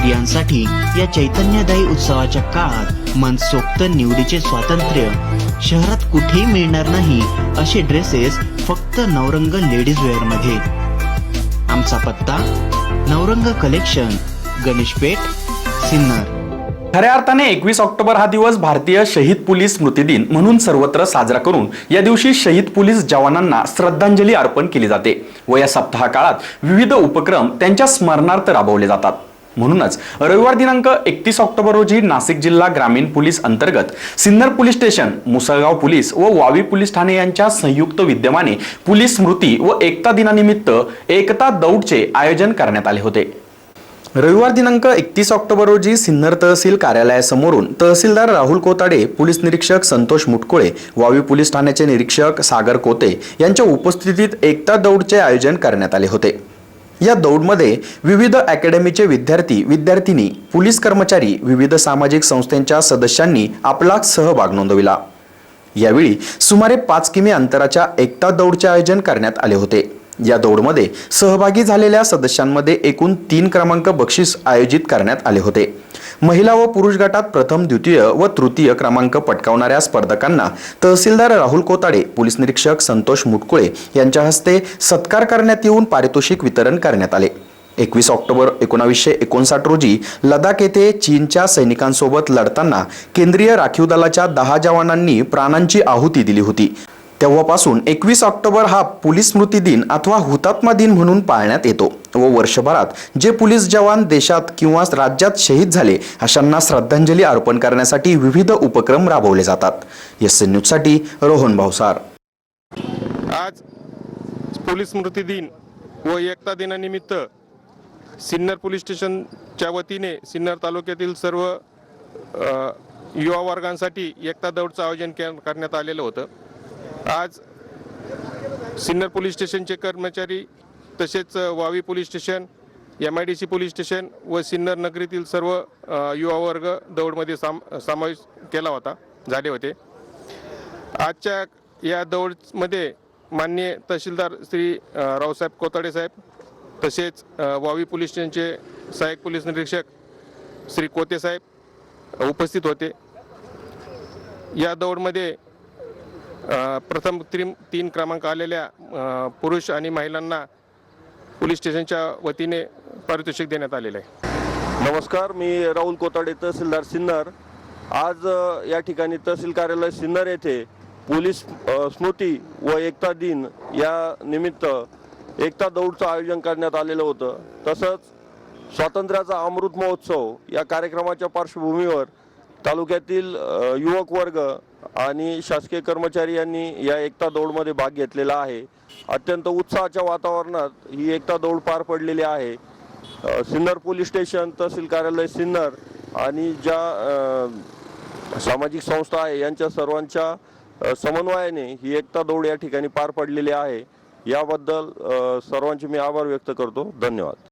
स्त्रियांसाठी या चैतन्यदायी उत्सवाच्या काळात मनसोक्त निवडीचे स्वातंत्र्य. शहरात कुठेही मिळणार नाही असे ड्रेसेस फक्त नवरंग लेडीज वेअरमध्ये आमचा पत्ता नवरंग कलेक्शन गणेशपेठ सिन्नर. खऱ्या अर्थाने एकवीस ऑक्टोबर हा दिवस भारतीय शहीद पोलीस स्मृती दिन म्हणून सर्वत्र साजरा करून या दिवशी शहीद पोलीस जवानांना श्रद्धांजली अर्पण केली जाते व या सप्ताह काळात विविध उपक्रम त्यांच्या स्मरणार्थ राबवले जातात. म्हणूनच रविवार दिनांक एकतीस ऑक्टोबर रोजी नाशिक जिल्हा ग्रामीण पोलीस अंतर्गत Sinnar police station Musalgaon police व वावी पोलीस ठाणे यांच्या संयुक्त विद्यमाने पोलीस स्मृती व एकता दिनानिमित्त एकता दौडचे आयोजन करण्यात आले होते. रविवार दिनांक एकतीस ऑक्टोबर रोजी सिन्नर तहसील कार्यालयासमोरून तहसीलदार राहुल कोताडे पोलीस निरीक्षक संतोष मुटकुळे वावी पोलीस ठाण्याचे निरीक्षक सागर कोते यांच्या उपस्थितीत एकता दौडचे आयोजन करण्यात आले होते. या दौडमध्ये विविध अकॅडमीचे विद्यार्थी विद्यार्थिनी पोलीस कर्मचारी विविध सामाजिक संस्थांच्या सदस्यांनी आपला सहभाग नोंदविला. यावेळी सुमारे पाच किमी अंतराच्या एकता दौडचे आयोजन करण्यात आले होते. या दौडमध्ये सहभागी झालेल्या सदस्यांमध्ये एकूण तीन क्रमांक बक्षीस आयोजित करण्यात आले होते. महिला व पुरुष गटात प्रथम द्वितीय व तृतीय क्रमांक पटकावणाऱ्या स्पर्धकांना तहसीलदार राहुल कोताडे पोलीस निरीक्षक संतोष मुटकुळे यांच्या हस्ते सत्कार करण्यात येऊन पारितोषिक वितरण करण्यात आले. एकवीस ऑक्टोबर एकोणावीसशे एकोणसाठ रोजी लडाख येथे चीनच्या सैनिकांसोबत लढताना केंद्रीय राखीव दलाच्या दहा जवानांनी प्राणांची आहुती दिली होती. तेव्हापासून एकवीस ऑक्टोबर हा पोलीस स्मृती दिन अथवा हुतात्मा दिन म्हणून पाळण्यात येतो. व वर्षभरात जे पोलीस जवान देशात किंवा राज्यात शहीद झाले अशांना श्रद्धांजली अर्पण करण्यासाठी विविध उपक्रम राबवले जातात. एस एन न्यूजसाठी रोहन भावसार आज पोलीस स्मृती दिन व एकता दिनानिमित्त सिन्नर पोलीस स्टेशनच्या वतीने सिन्नर तालुक्यातील सर्व युवा वर्गांसाठी एकता दौडचं आयोजन करण्यात आलेलं होतं. आज सिन्नर पोलीस स्टेशनचे कर्मचारी तसेच Vavi police station M I D C police station व सिन्नर नगरीतील सर्व युवा वर्ग दौडमध्ये साम समावेश केला होता झाले होते. आजच्या या दौडमध्ये माननीय तहसीलदार श्री रावसाहेब कोताडे साहेब तसेच वावी पोलीस स्टेशनचे सहाय्यक पोलीस निरीक्षक श्री कोते साहेब उपस्थित होते. या दौडमध्ये प्रथम तीन तीन क्रमांक आलेल्या पुरुष आणि महिलांना पोलीस स्टेशनच्या वतीने पारितोषिक देण्यात आलेलं आहे. नमस्कार मी राहुल कोताडे तहसीलदार सिन्नर. आज या ठिकाणी तहसील कार्यालय सिन्नर येथे पोलीस स्मृती व एकता दिन या निमित्त एकता दौडचं आयोजन करण्यात आलेलं होतं. तसंच स्वातंत्र्याचा अमृत महोत्सव या कार्यक्रमाच्या पार्श्वभूमीवर तालुक्यातील युवक वर्ग आणि शासकीय कर्मचारी यांनी या एकता दौडमध्ये भाग घेतलेला आहे. अत्यंत उत्साहाच्या वातावरणात ही एकता दौड पार पडलेली आहे. सिन्नर पोलीस स्टेशन तहसील कार्यालय सिन्नर आणि ज्या सामाजिक संस्था आहे यांच्या सर्वांच्या समन्वयाने ही एकता दौड या ठिकाणी पार पडलेली आहे. याबद्दल सर्वांचे मी आभार व्यक्त करतो. धन्यवाद.